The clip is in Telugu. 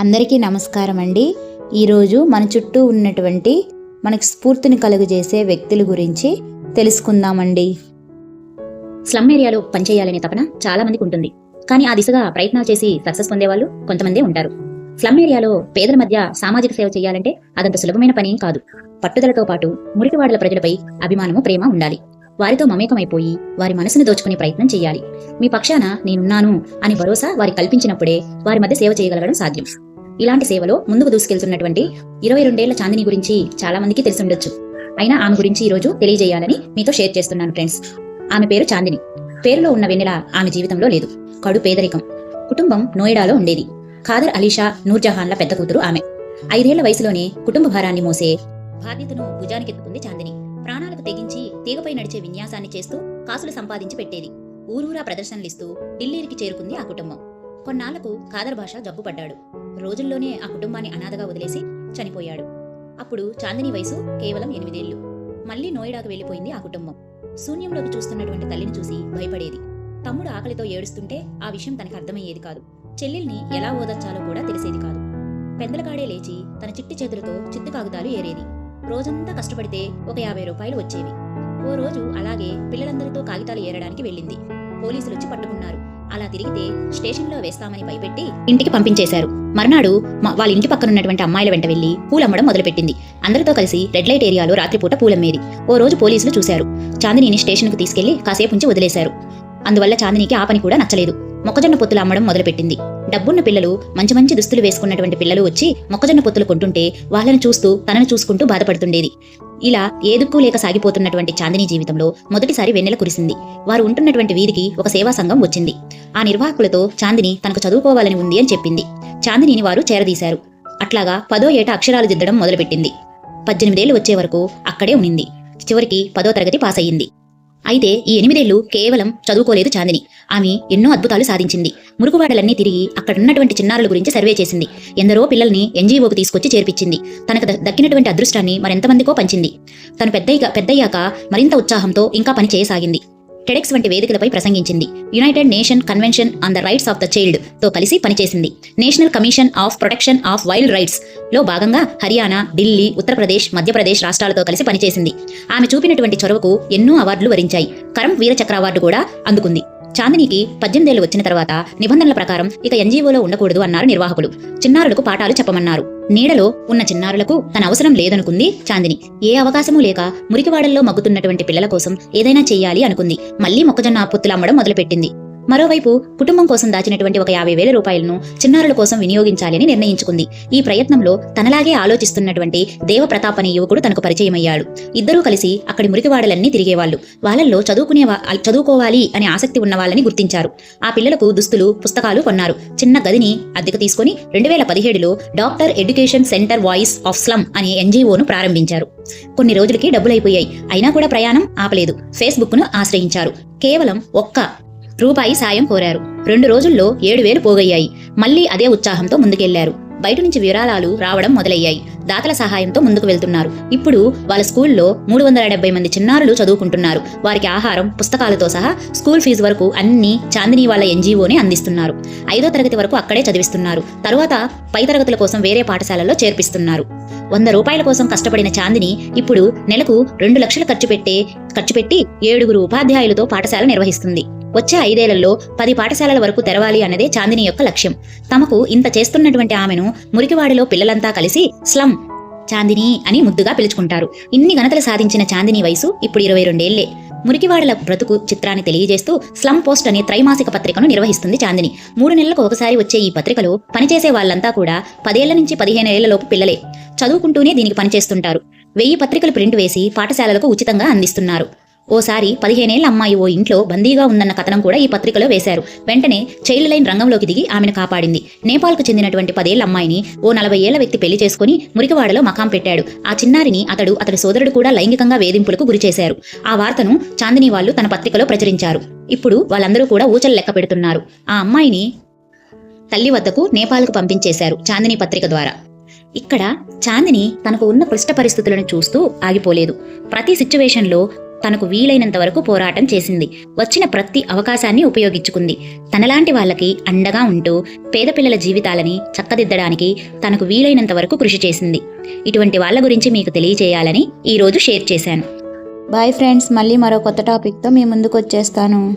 అందరికీ నమస్కారం అండి. ఈరోజు మన చుట్టూ ఉన్నటువంటి మనకు స్ఫూర్తిని కలుగజేసే వ్యక్తుల గురించి తెలుసుకుందామండి. స్లమ్ ఏరియాలో పనిచేయాలనే తపన చాలా మందికి ఉంటుంది. కానీ ఆ దిశగా ప్రయత్నాలు చేసి సక్సెస్ పొందేవాళ్ళు కొంతమందే ఉంటారు. స్లమ్ ఏరియాలో పేదల మధ్య సామాజిక సేవ చేయాలంటే అదంత సులభమైన పని కాదు. పట్టుదలతో పాటు మురికివాడల ప్రజలపై అభిమానము ప్రేమ ఉండాలి. వారితో మమేకమైపోయి వారి మనసును దోచుకునే ప్రయత్నం చేయాలి. మీ పక్షాన నేనున్నాను అని భరోసా వారి కల్పించినప్పుడే వారి మధ్య సేవ చేయగలగడం సాధ్యం. ఇలాంటి సేవలో ముందుకు దూసుకెళ్తున్నటువంటి ఇరవై రెండేళ్ళ చాందిని గురించి చాలా మందికి తెలిసి ఉండొచ్చు అయినా ఆమె గురించి ఈరోజు తెలియజేయాలని మీతో షేర్ చేస్తున్నాను ఫ్రెండ్స్. ఆమె పేరు చాందిని. పేరులో ఉన్న వెన్నెల ఆమె జీవితంలో లేదు. కడు పేదరికం. కుటుంబం నోయిడాలో ఉండేది. ఖాదర్ అలీషా నూర్జహాన్ల పెద్ద కూతురు ఆమె. ఐదేళ్ళ వయసులోనే కుటుంబ భారాన్ని మోసే బాధ్యతను భుజానికెత్తుకుంది చాందిని. ప్రాణాలకు తెగించి తీగపై నడిచే విన్యాసాన్ని చేస్తూ కాసులు సంపాదించి పెట్టేది. ఊరూరా ప్రదర్శనలిస్తూ ఢిల్లీకి చేరుకుంది ఆ కుటుంబం. కొన్నాళ్ళకు ఖాదర్ భాష జబ్బుపడ్డాడు. రోజుల్లోనే ఆ కుటుంబాన్ని అనాథగా వదిలేసి చనిపోయాడు. అప్పుడు చాందిని వయసు కేవలం ఎనిమిదేళ్ళు మళ్ళీ నోయిడాకు వెళ్ళిపోయింది ఆ కుటుంబం. శూన్యంలోకి చూస్తున్నటువంటి తల్లిని చూసి భయపడేది. తమ్ముడు ఆకలితో ఏడుస్తుంటే ఆ విషయం తనకు అర్థమయ్యేది కాదు. చెల్లెల్ని ఎలా ఓదర్చాలో కూడా తెలిసేది కాదు. పెందలకాడే లేచి తన చిట్టి చేతులతో చిత్తు కాగుతాలు ఏరేది. రోజంతా కష్టపడితే ఒక యాభై రూపాయలు వచ్చేవి. ఓ రోజు అలాగే పిల్లలందరితో కాగితాలు ఏరడానికి వెళ్ళింది. పోలీసులు వచ్చి పట్టుకున్నారు. అలా తిరిగితే స్టేషన్లో వేస్తామని భయపెట్టి ఇంటికి పంపించేశారు. మర్నాడు వాళ్ళ ఇంటి పక్కన ఉన్నటువంటి అమ్మాయిల వెంట వెళ్ళి పూలమ్మడం మొదలుపెట్టింది. అందరితో కలిసి రెడ్ లైట్ ఏరియాలో రాత్రిపూట పూలమ్మేది. ఓ రోజు పోలీసులు చూశారు. చాందినీని స్టేషన్కు తీసుకెళ్ళి కాసేపు ఉంచి వదిలేశారు. అందువల్ల చాందినికి ఆ పని కూడా నచ్చలేదు. మొక్కజొన్న పొత్తులు అమ్మడం మొదలుపెట్టింది. డబ్బున్న పిల్లలు మంచి మంచి దుస్తులు వేసుకున్నటువంటి పిల్లలు వచ్చి మొక్కజొన్న పొత్తులు కొంటుంటే వాళ్ళని చూస్తూ తనను చూసుకుంటూ బాధపడుతుండేది. ఇలా ఏదుక్కూ లేక సాగిపోతున్నటువంటి చాందిని జీవితంలో మొదటిసారి వెన్నెల కురిసింది. వారు ఉంటున్నటువంటి వీధికి ఒక సేవా సంఘం వచ్చింది. ఆ నిర్వాహకులతో చాందిని తనకు చదువుకోవాలని ఉంది అని చెప్పింది. చాందినిని వారు చేరదీశారు. అట్లాగా పదో ఏట అక్షరాలు దిద్దడం మొదలుపెట్టింది. పద్దెనిమిదేళ్ళు వచ్చే వరకు అక్కడే ఉనింది. చివరికి పదో తరగతి పాస్ అయ్యింది అయితే ఈ ఎనిమిదేళ్ళు కేవలం చదువుకోలేదు చాందిని. ఆమె ఎన్నో అద్భుతాలు సాధించింది. మురుగువాడలన్నీ తిరిగి అక్కడున్నటువంటి చిన్నారుల గురించి సర్వే చేసింది. ఎందరో పిల్లల్ని ఎన్జీఓకు తీసుకొచ్చి చేర్పించింది. తనకు దక్కినటువంటి అదృష్టాన్ని మరెంతమందికో పంచింది. తను పెద్దయ్యాక పెద్దయ్యాక మరింత ఉత్సాహంతో ఇంకా పని చేయసాగింది. టెడెక్స్ వంటి వేదికలపై ప్రసంగించింది. United Nation Convention on the Rights of the చైల్డ్తో కలిసి పనిచేసింది. National Commission of Protection of Wild రైట్స్లో భాగంగా హర్యానా ఢిల్లీ ఉత్తరప్రదేశ్ మధ్యప్రదేశ్ రాష్ట్రాలతో కలిసి పనిచేసింది. ఆమె చూపినటువంటి చొరవకు ఎన్నో అవార్డులు వరించాయి. కరం వీర చక్ర అవార్డు కూడా అందుకుంది. చాందినికి పద్దెనిమిదేళ్ళు వచ్చిన తర్వాత నిబంధనల ప్రకారం ఇక ఎన్జీఓలో ఉండకూడదు అన్నారు నిర్వాహకులు చిన్నారులకు పాఠాలు చెప్పమన్నారు. నీడలో ఉన్న చిన్నారులకు తన అవసరం లేదనుకుంది చాందిని. ఏ అవకాశమూ లేక మురికివాడల్లో మగ్గుతున్నటువంటి పిల్లల కోసం ఏదైనా చెయ్యాలి అనుకుంది. మళ్ళీ మొక్కజొన్న పొత్తులు అమ్మడం మొదలుపెట్టింది. మరోవైపు కుటుంబం కోసం దాచినటువంటి ఒక యాభై వేల రూపాయలను చిన్నారుల కోసం వినియోగించాలని నిర్ణయించుకుంది. ఈ ప్రయత్నంలో తనలాగే ఆలోచిస్తున్నటువంటి దేవప్రతాప్ అనే యువకుడు తనకు పరిచయమయ్యాడు. ఇద్దరూ కలిసి అక్కడి మురికివాడలన్నీ తిరిగేవాళ్ళు. వాళ్ళల్లో చదువుకునే చదువుకోవాలి అనే ఆసక్తి ఉన్న వాళ్ళని గుర్తించారు. ఆ పిల్లలకు దుస్తులు పుస్తకాలు కొన్నారు. చిన్న గదిని అద్దెకు తీసుకుని రెండు వేల పదిహేడులో doctor education centre voice of slum అనే ఎన్జీఓను ప్రారంభించారు. కొన్ని రోజులకి డబ్బులైపోయాయి. అయినా కూడా ప్రయాణం ఆపలేదు. ఫేస్బుక్ను ఆశ్రయించారు. కేవలం ఒక్క రూపాయి సాయం కోరారు. రెండు రోజుల్లో ఏడు వేలు పోగయ్యాయి. మళ్ళీ అదే ఉత్సాహంతో ముందుకెళ్ళారు. బయట నుంచి విరాళాలు రావడం మొదలయ్యాయి. దాతల సహాయంతో ముందుకు వెళ్తున్నారు. ఇప్పుడు వాళ్ళ స్కూల్లో మూడు వందల డెబ్బై మంది చిన్నారులు చదువుకుంటున్నారు. వారికి ఆహారం పుస్తకాలతో సహా స్కూల్ ఫీజు వరకు అన్ని చాందిని వాళ్ళ ఎన్జీఓనే అందిస్తున్నారు. ఐదో తరగతి వరకు అక్కడే చదివిస్తున్నారు. తరువాత పై తరగతుల కోసం వేరే పాఠశాలలో చేర్పిస్తున్నారు. వంద రూపాయల కోసం కష్టపడిన చాందిని ఇప్పుడు నెలకు రెండు లక్షలు ఖర్చు పెట్టే ఖర్చు పెట్టి ఏడుగురు ఉపాధ్యాయులతో పాఠశాల నిర్వహిస్తుంది. వచ్చే ఐదేళ్ళలో పది పాఠశాలల వరకు తెరవాలి అన్నదే చాందిని యొక్క లక్ష్యం. తమకు ఇంత చేస్తున్నటువంటి ఆమెను మురికివాడిలో పిల్లలంతా కలిసి స్లమ్ చాందిని అని ముద్దుగా పిలుచుకుంటారు. ఇన్ని ఘనతలు సాధించిన చాందిని వయసు ఇప్పుడు ఇరవై రెండేళ్ళే. మురికివాడల బ్రతుకు చిత్రాన్ని తెలియజేస్తూ స్లమ్ పోస్ట్ అనే త్రైమాసిక పత్రికను నిర్వహిస్తుంది చాందిని. మూడు నెలలకు ఒకసారి వచ్చే ఈ పత్రికలో పనిచేసే వాళ్ళంతా కూడా పదేళ్ళ నుంచి పదిహేను ఏళ్ళలోపు పిల్లలే. చదువుకుంటూనే దీనికి పనిచేస్తుంటారు. వెయ్యి పత్రికలు ప్రింట్ వేసి పాఠశాలలకు ఉచితంగా అందిస్తున్నారు. ఓసారి పదిహేనేళ్ళ అమ్మాయి ఓ ఇంట్లో బందీగా ఉందన్న కథనం కూడా ఈ పత్రికలో వేశారు. వెంటనే చైల్డ్ లైన్ రంగంలోకి దిగి ఆమెను కాపాడింది. నేపాల్కు చెందినటువంటి పదేళ్ళ అమ్మాయిని ఓ నలభై ఏళ్ళ వ్యక్తి పెళ్ళి చేసుకుని మురికివాడలో మకాం పెట్టాడు. ఆ చిన్నారిని అతడు అతడి సోదరుడు కూడా లైంగికంగా వేధింపులకు గురిచేశారు. ఆ వార్తను చాందిని వాళ్ళు తన పత్రికలో ప్రచురించారు. ఇప్పుడు వాళ్ళందరూ కూడా ఊచలు లెక్క పెడుతున్నారు. ఆ అమ్మాయిని తల్లి వద్దకు నేపాల్కు పంపించేశారు చాందిని పత్రిక ద్వారా. ఇక్కడ చాందిని తనకు ఉన్న క్లిష్ట పరిస్థితులను చూస్తూ ఆగిపోలేదు. ప్రతి సిచ్యువేషన్లో తనకు వీలైనంత వరకు పోరాటం చేసింది. వచ్చిన ప్రతి అవకాశాన్ని ఉపయోగించుకుంది. తనలాంటి వాళ్ళకి అండగా ఉంటూ పేద పిల్లల జీవితాలని చక్కదిద్దడానికి తనకు వీలైనంత వరకు కృషి చేసింది. ఇటువంటి వాళ్ళ గురించి మీకు తెలియజేయాలని ఈరోజు షేర్ చేశాను. బాయ్ ఫ్రెండ్స్ మళ్ళీ మరో కొత్త టాపిక్తో మీ ముందుకు వచ్చేస్తాను.